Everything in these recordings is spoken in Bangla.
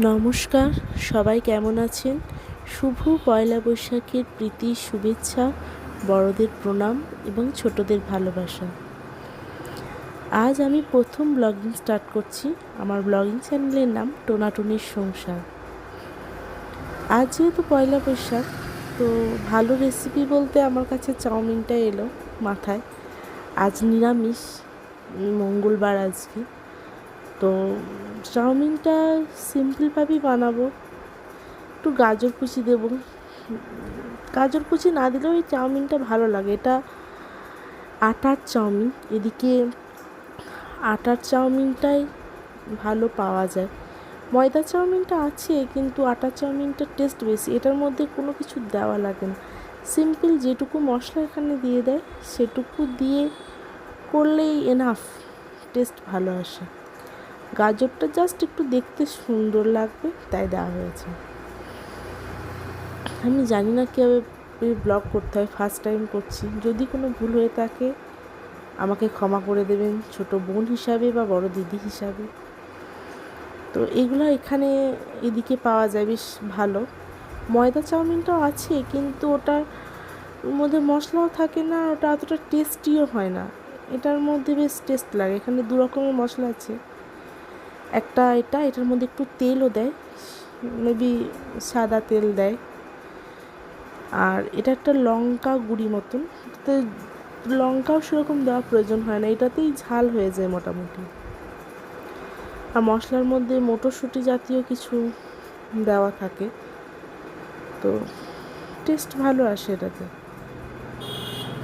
নমস্কার, সবাই কেমন আছেন? শুভ পয়লা বৈশাখের প্রীতি, শুভেচ্ছা, বড়দের প্রণাম এবং ছোটদের ভালোবাসা। আজ আমি প্রথম ব্লগিং স্টার্ট করছি আমার ব্লগিং চ্যানেলের নাম টোনাটুনির সংসার। আজ যেহেতু পয়লা বৈশাখ, তো ভালো রেসিপি বলতে আমার কাছে চাউমিনটা এলো মাথায়। আজ নিরামিষ, মঙ্গলবার আজকে। তো চাউমিনটা সিম্পলভাবেই বানাবো। একটু গাজর কুচি দেবো। গাজর কুচি না দিলেও এই চাউমিনটা ভালো লাগে। এটা আটার চাউমিন। এদিকে আটার চাউমিনটাই ভালো পাওয়া যায়। ময়দা চাউমিনটা আছে, কিন্তু আটার চাউমিনটার টেস্ট বেশি। এটার মধ্যে কোনো কিছু দেওয়া লাগে না। সিম্পল যেটুকু মশলা এখানে দিয়ে দেয়, সেটুকু দিয়ে করলেই এনাফ টেস্ট ভালো আসে। গাজরটা জাস্ট একটু দেখতে সুন্দর লাগবে, তাই দেওয়া হয়েছে। আমি জানি না কীভাবে ব্লগ করতে হয় ফার্স্ট টাইম করছি। যদি কোনো ভুল হয়ে থাকে, আমাকে ক্ষমা করে দেবেন, ছোট বোন হিসাবে বা বড় দিদি হিসাবে। তো এগুলো এখানে এদিকে পাওয়া যায়, বেশ ভালো। ময়দা চাউমিনটাও আছে, কিন্তু ওটার মধ্যে মশলাও থাকে না, ওটা অতটা টেস্টিও হয় না। এটার মধ্যে বেশ টেস্ট লাগে, এখানে দু রকমের মশলা আছে। একটা এটা, এটার মধ্যে একটু তেলও দেয় মেবি সাদা তেল দেয়। আর এটা একটা লঙ্কা গুঁড়ি মতন তো লঙ্কাও সেরকম দেওয়া প্রয়োজন হয় না, এটাতেই ঝাল হয়ে যায় মোটামুটি। আর মশলার মধ্যে মটরশুঁটি জাতীয় কিছু দেওয়া থাকে, তো টেস্ট ভালো আসে এটাতে।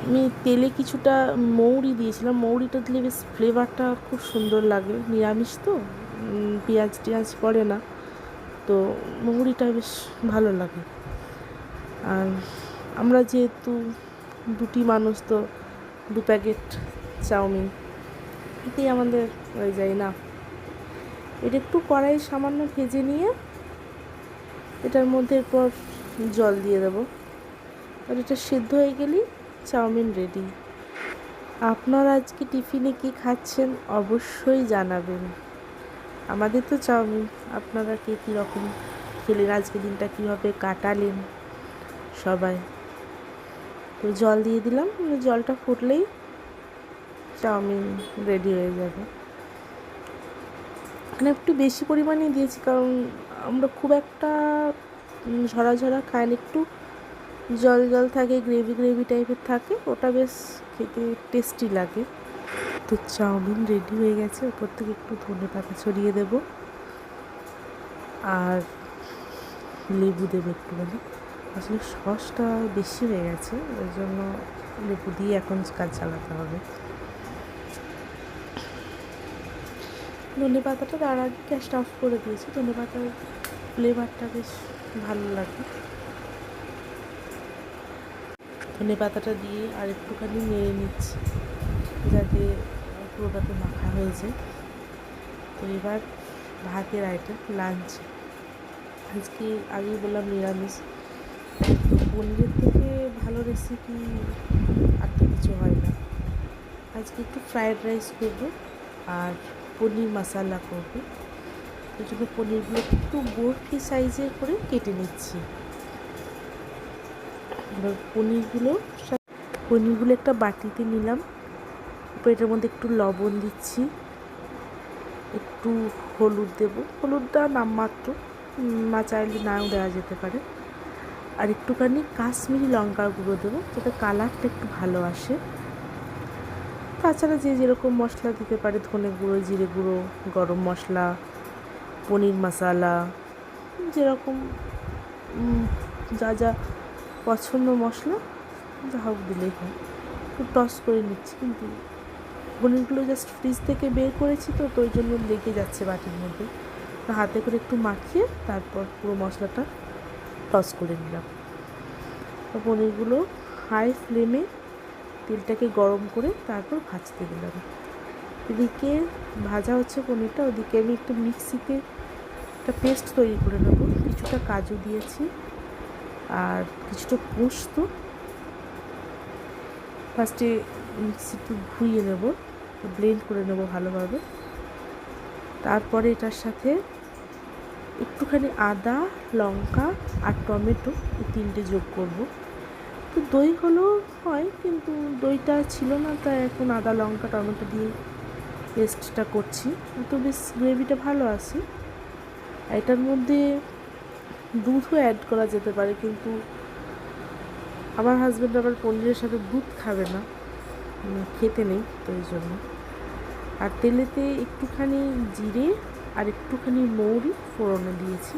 আমি তেলে কিছুটা মৌরি দিয়েছিলাম, মৌরিটা দিলে বেশ ফ্লেভারটা খুব সুন্দর লাগে, নিরামিষ তো। পেঁয়াজ টিয়াজ পড়ে না। তো মৌরিটা বেশ ভালো লাগে। আর আমরা যেহেতু দুটি মানুষ, তো দু প্যাকেট চাউমিন। এতেই আমাদের হয়ে যায় না। এটা একটু কড়াই সামান্য ভেজে নিয়ে এটার মধ্যে এরপর জল দিয়ে দেবো। আর এটা সেদ্ধ হয়ে গেলেই চাউমিন রেডি আপনারা আজকে টিফিনে কি খাচ্ছেন অবশ্যই জানাবেন। আমাদের তো চাউমিন। আপনারা কে কীরকম খেলেন? আজকে দিনটা কীভাবে কাটালেন সবাই? তো জল দিয়ে দিলাম জলটা ফুটলেই চাউমিন রেডি হয়ে যাবে। এখানে একটু বেশি পরিমাণে দিয়েছি, কারণ আমরা খুব একটা ঝরা ঝরা খাই একটু জল জল থাকে গ্রেভি গ্রেভি টাইপের থাকে, ওটা বেশ খেতে টেস্টি লাগে। তো চাউমিন রেডি হয়ে গেছে। ওপর থেকে একটু ধনে পাতা ছড়িয়ে দেব। আর লেবু দেবো একটুখানি। আসলে সসটা বেশি হয়ে গেছে, ওই জন্য লেবু দিয়ে এখন কাজ চালাতে হবে। ধনে পাতাটা তার আগে গ্যাসটা অফ করে দিয়েছি। ধনে পাতার ফ্লেভারটা বেশ ভালো লাগে। ধনে পাতাটা দিয়ে আর একটুখানি নেড়ে নিচ্ছি, যাতে পুরোটাতে মাখা হয়ে যায় তো এবার ভাতের আইটেম লাঞ্চ আজকে আগেই বললাম নিরামিষ। তো পনিরের থেকে ভালো রেসিপি আর তো কিছু হয় না। আজকে একটু ফ্রায়েড রাইস করব আর পনির মশালা করব। ওই জন্য পনিরগুলো একটু বরফি সাইজের করে কেটে নিচ্ছি। এবার পনিরগুলো পনিরগুলো একটা বাটিতে নিলাম। তারপর এটার মধ্যে একটু লবণ দিচ্ছি। একটু হলুদ দেব। হলুদটা নামমাত্র না চাইলে নাও দেওয়া যেতে পারে। আর একটুখানি কাশ্মীরি লঙ্কার গুঁড়ো দেবো, যাতে কালারটা একটু ভালো আসে। তাছাড়া যে যেরকম মশলা দিতে পারে, ধনে গুঁড়ো, জিরে গুঁড়ো, গরম মশলা, পনির মশালা, যেরকম যা যা পছন্দ মশলা, যা হোক দিলেই হয়। একটু টস করে নিচ্ছি, কিন্তু পনিরগুলো জাস্ট ফ্রিজ থেকে বের করেছি তো তো ওই জন্য লেগে যাচ্ছে বাটির মধ্যে। তো হাতে করে একটু মাখিয়ে তারপর পুরো মশলাটা টস করে নিলাম। তো পনিরগুলো হাই ফ্লেমে তেলটাকে গরম করে তারপর ভাজতে দিলাম। এদিকে ভাজা হচ্ছে পনিরটা, ওদিকে আমি একটু মিক্সিতে একটা পেস্ট তৈরি করে নেব। কিছুটা কাজু দিয়েছি আর কিছুটা পোস্ত। ফার্স্টে মিক্সি একটু ধুইয়ে নেব। ব্লেন্ড করে নেব ভালোভাবে। তারপরে এটার সাথে একটুখানি আদা, লঙ্কা আর টমেটো এই তিনটে যোগ করব। তো দই হলেও হয়, কিন্তু দইটা ছিল না তাই এখন আদা, লঙ্কা, টমেটো দিয়ে পেস্টটা করছি। তো বেশ গ্রেভিটা ভালো আসে এটার মধ্যে দুধও অ্যাড করা যেতে পারে, কিন্তু আমার হাজব্যান্ড আবার পনিরের সাথে দুধ খাবে না। খেতে নেই তো এই জন্য আর তেলেতে একটুখানি জিরে আর একটুখানি মৌরি ফোড়নে দিয়েছি।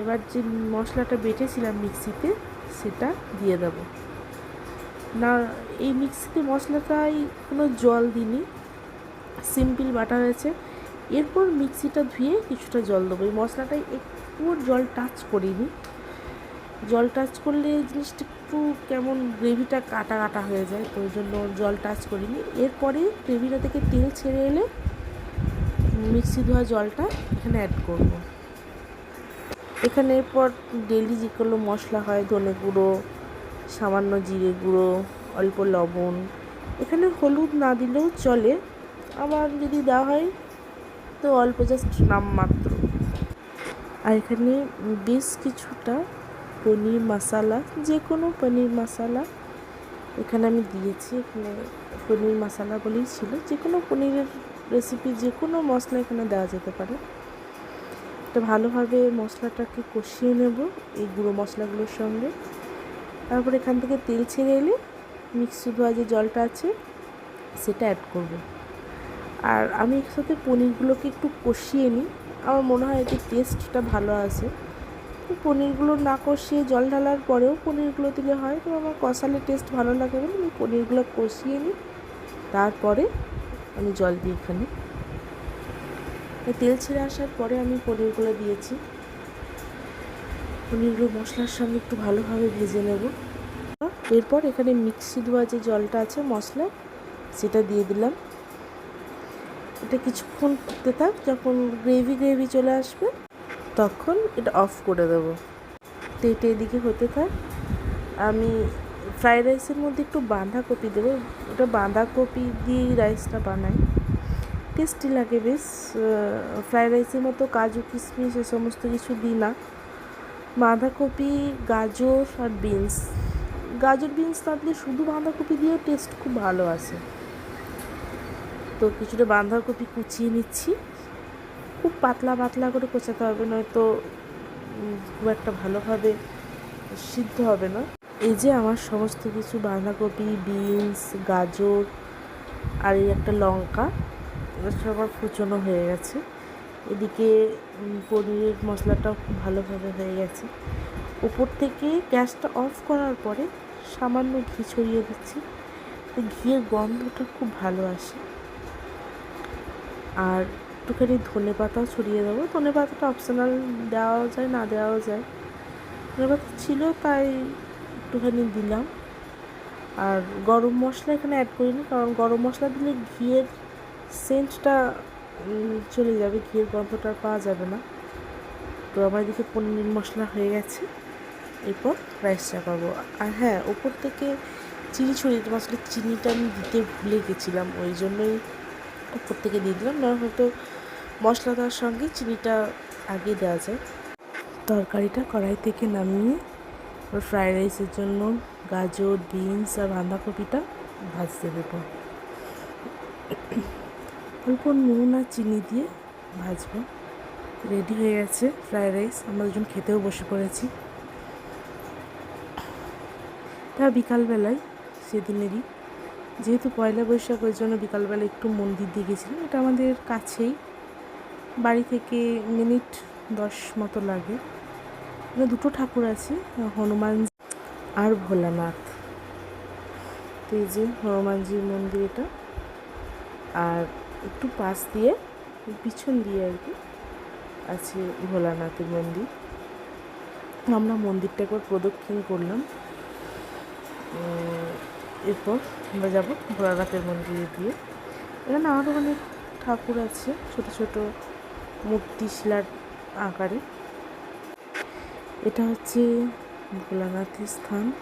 এবার যে মশলাটা বেটেছিলাম মিক্সিতে, সেটা দিয়ে দেব। না, এই মিক্সিতে মশলাটাই কোনো জল দিইনি, সিম্পল বাটা হয়েছে। এরপর মিক্সিটা ধুয়ে কিছুটা জল দেবো। এই মশলাটাই একটুও জল টাচ করিনি। জল টাচ করলে জিনিসটা একটু কেমন গ্রেভিটা কাটা কাটা হয়ে যায়, তো ওই জন্য জল টাচ করিনি। এরপরে গ্রেভিটা থেকে তেল ছেড়ে এলে মিক্সি ধোয়া জলটা এখানে অ্যাড করব। এখানে এরপর ডেলি যেগুলো মশলা হয়, ধনে গুঁড়ো, সামান্য জিরে গুঁড়ো, অল্প লবণ। এখানে হলুদ না দিলেও চলে। আবার যদি দেওয়া হয়, তো অল্প জাস্ট নাম মাত্র আর এখানে বেশ কিছুটা পনির মশালা যে কোনো পনির মশালা। এখানে আমি দিয়েছি, এখানে পনির মশালা বলেই ছিল। যে কোনো পনিরের রেসিপি যে কোনো মশলা এখানে দেওয়া যেতে পারে। এটা ভালোভাবে মশলাটাকে কষিয়ে নেব, এই গুঁড়ো মশলাগুলোর সঙ্গে। তারপর এখান থেকে তেল ছেড়ে এলে মিক্সি ধোয়া যে জলটা আছে, সেটা অ্যাড করব। আর আমি একসাথে পনিরগুলোকে একটু কষিয়ে নিই। আমার মনে হয় এতে টেস্টটা ভালো আসে। পনিরগুলো না কষিয়ে জল ঢালার পরেও পনিরগুলো দিলে হয়? তো আমার কষালে টেস্ট ভালো লাগে বলে আমি পনিরগুলো কষিয়ে নিই। তারপরে আমি জল দিই এখানে তেল ছেড়ে আসার পরে আমি পনিরগুলো দিয়েছি। পনিরগুলো মশলার সঙ্গে একটু ভালোভাবে ভেজে নেব। এরপর এখানে মিক্সি ধোয়া যে জলটা আছে মশলা, সেটা দিয়ে দিলাম। এটা কিছুক্ষণ ফুটতে থাক, যখন গ্রেভি গ্রেভি চলে আসবে তখন এটা অফ করে দেবো। তো এটা এদিকে হতে থাক। আমি ফ্রাইড রাইসের মধ্যে একটু বাঁধাকপি দেবো। ওটা বাঁধাকপি দিয়েই রাইসটা বানাই। টেস্টি লাগে বেশ। ফ্রাইড রাইসের মতো কাজু কিশমিশ এ সমস্ত কিছু দিই না। বাঁধাকপি, গাজর আর বিনস গাজর বিনস না দিলে শুধু বাঁধাকপি দিয়েও টেস্ট খুব ভালো আসে। তো কিছুটা বাঁধাকপি কুচিয়ে নিচ্ছি। খুব পাতলা পাতলা করে কোচাতে হবে, নয়তো খুব একটা ভালোভাবে সিদ্ধ হবে না। এই যে আমার সমস্ত কিছু বাঁধাকপি, বিনস, গাজর আর এই একটা লঙ্কা সব আমার কুচনো হয়ে গেছে। এদিকে পনিরের মশলাটাও খুব ভালোভাবে হয়ে গেছে। উপর থেকে গ্যাসটা অফ করার পরে সামান্য ঘি ছড়িয়ে দিচ্ছি। ঘিয়ের গন্ধটা খুব ভালো আসে। আর একটুখানি ধনে পাতাও ছড়িয়ে দেবো। ধনে পাতাটা অপশনাল দেওয়াও যায়, না দেওয়াও যায়। ধনে পাতা ছিল, তাই একটুখানি দিলাম। আর গরম মশলা এখানে অ্যাড করিনি, কারণ গরম মশলা দিলে ঘিয়ের সেন্টটা চলে যাবে, ঘিয়ের গন্ধটা পাওয়া যাবে না। তো আমার এদিকে পনির মশলা হয়ে গেছে। এরপর রাইস চাপাবো আর হ্যাঁ ওপর থেকে চিনি ছড়িয়ে দিতে আসলে চিনিটা আমি দিতে ভুলে গেছিলাম, ওই জন্যই ওপর থেকে দিয়ে দিলাম। না হয়তো মশলা দেওয়ার সঙ্গে চিনিটা আগে দেওয়া যায়। তরকারিটা কড়াই থেকে নামিয়ে ফ্রায়েড রাইসের জন্য গাজর, বিনস আর বাঁধাকপিটা ভাজতে দেবো। অল্প নুন আর চিনি দিয়ে ভাজবো। রেডি হয়ে গেছে ফ্রায়েড রাইস। আমরা দুজন খেতেও বসে পড়েছি। তা বিকালবেলায় সেদিনেরই। যেহেতু পয়লা বৈশাখ, ওই জন্য বিকালবেলা একটু মন্দির দিয়ে গেছিলাম। এটা আমাদের কাছেই। বাড়ি থেকে মিনিট দশ মতো লাগে। দুটো ঠাকুর আছে হনুমান আর ভোলানাথ। তো এই যে হনুমানজির মন্দির এটা। আর একটু পাশ দিয়ে, পিছন দিয়ে আর কি আছে ভোলানাথের মন্দির। আমরা মন্দিরটা একবার প্রদক্ষিণ করলাম। এরপর আমরা যাব ভোলানাথের মন্দিরে দিয়ে এখানে আরও অনেক ঠাকুর আছে, ছোট ছোট মূর্তি শিলার আকারে। এটা হচ্ছে ভোলানাথের স্থান।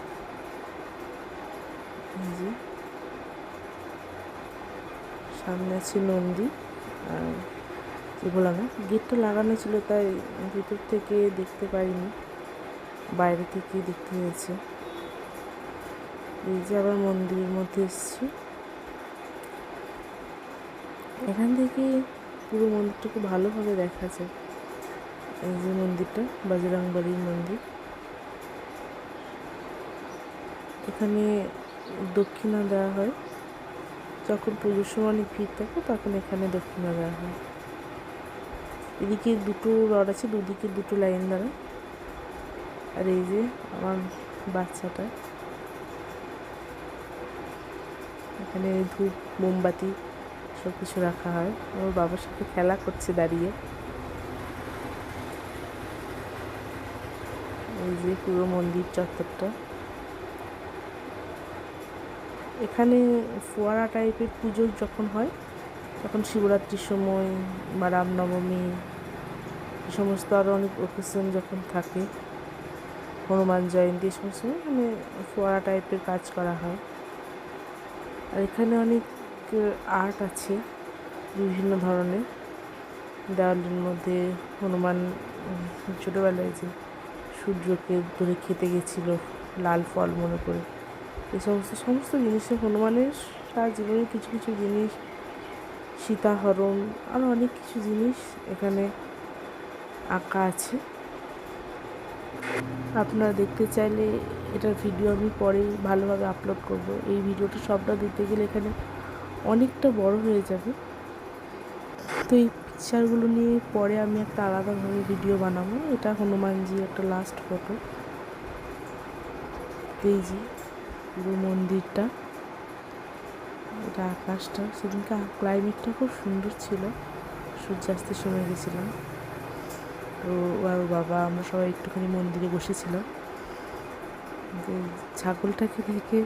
সামনে আছে নন্দী। আর না গেটটা লাগানো ছিল, তাই ভিতর থেকে দেখতে পারিনি বাইরে থেকে দেখতে হয়েছে। এই যে আবার মন্দিরের মধ্যে এসেছি। এখান থেকে পুরো মন্দিরটা খুব ভালোভাবে দেখা যায় এই যে মন্দিরটা বাজরাংবাড়ির মন্দির। এখানে দক্ষিণা দেওয়া হয়। যখন পুজোর সময় অনেক ভিড় থাকে তখন এখানে দক্ষিণা দেওয়া হয়। এদিকে দুটো রড আছে, দুদিকে দুটো লাইন দ্বারা। আর এই যে আমার বাচ্চাটা। এখানে ধূপ, মোমবাতি সব কিছু রাখা হয়। ওর বাবার সাথে খেলা করছে দাঁড়িয়ে। এই যে পুরো মন্দির চত্বরটা। এখানে ফোয়ারা টাইপের পুজো যখন হয়, তখন শিবরাত্রির সময় বা রামনবমী সমস্ত আরও অনেক ওকেশন যখন থাকে, হনুমান জয়ন্তী সমস্ত মানে ফোয়ারা টাইপের কাজ করা হয়। আর এখানে অনেক আর্ট আছে, বিভিন্ন ধরনের। দেওয়ালের মধ্যে হনুমান, ছোটোবেলায় যে সূর্যকে ধরে খেতে গেছিল, লাল ফল মনে করে। এই সমস্ত সমস্ত জিনিসে হনুমানের তার জীবনে কিছু কিছু জিনিস সীতাহরণ আরও অনেক কিছু জিনিস এখানে আঁকা আছে। আপনারা দেখতে চাইলে এটার ভিডিও আমি পরে ভালোভাবে আপলোড করব। এই ভিডিওটা সবটা দিতে গেলে এখানে অনেকটা বড় হয়ে যাবে। তো এই পিকচারগুলো নিয়ে পরে আমি একটা আলাদাভাবে ভিডিও বানাবো। এটা হনুমানজি একটা লাস্ট ফটো এই যে পুরো মন্দিরটা। এটা আকাশটা। সেদিনকে ক্লাইমেটটা খুব সুন্দর ছিল। সূর্যাস্তের সময় গেছিলাম। তো আর বাবা, আমরা সবাই একটুখানি মন্দিরে বসেছিলাম। ছাগলটাকে দেখে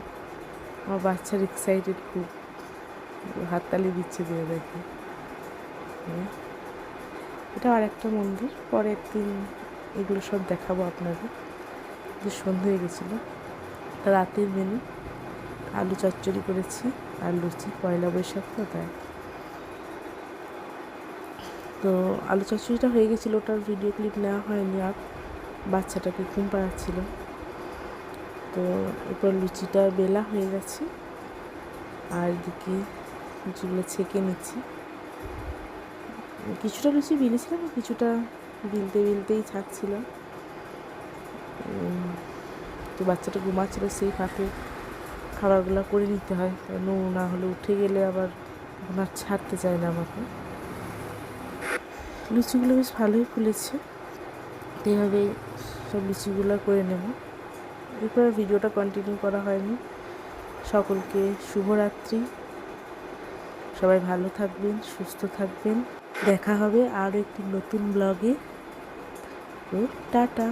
আমার বাচ্চার এক্সাইটেড খুব। হাততালি দিচ্ছে দিয়ে দেখে। এটা আর একটা মন্দির। পরে একদিন এগুলো সব দেখাবো আপনাদের। যে সন্ধে হয়ে গেছিল। রাতের মেনু আলু চচ্চড়ি করেছি। আর লুচি, পয়লা বৈশাখ তো, তাই। তো আলু চচ্চড়িটা হয়ে গেছিল, ওটার ভিডিও ক্লিপ নেওয়া হয়নি আর। বাচ্চাটাকে ঘুম পাড়াচ্ছিল। তো এরপর লুচিটা বেলা হয়ে গেছে। আর এদিকে লুচিগুলো ছেঁকে নিচ্ছি। কিছুটা লুচি বিলেছিলাম কিছুটা বিলতে বিলতেই ছাড়ছিলাম তো বাচ্চাটা ঘুমাচ্ছিল, সেই ফাঁকে খাবারগুলো করে নিতে হয়। নো না হলে উঠে গেলে আবার ওনার ছাড়তে চায় না আমাকে। লুচিগুলো বেশ ভালোই ফুলেছে। এইভাবে সব লুচিগুলো করে নেব। এরপর ভিডিওটা কন্টিনিউ করা হয়নি। সকলকে শুভরাত্রি। সবাই ভালো থাকবেন সুস্থ থাকবেন। দেখা হবে আরও একটি নতুন ব্লগে টাটা।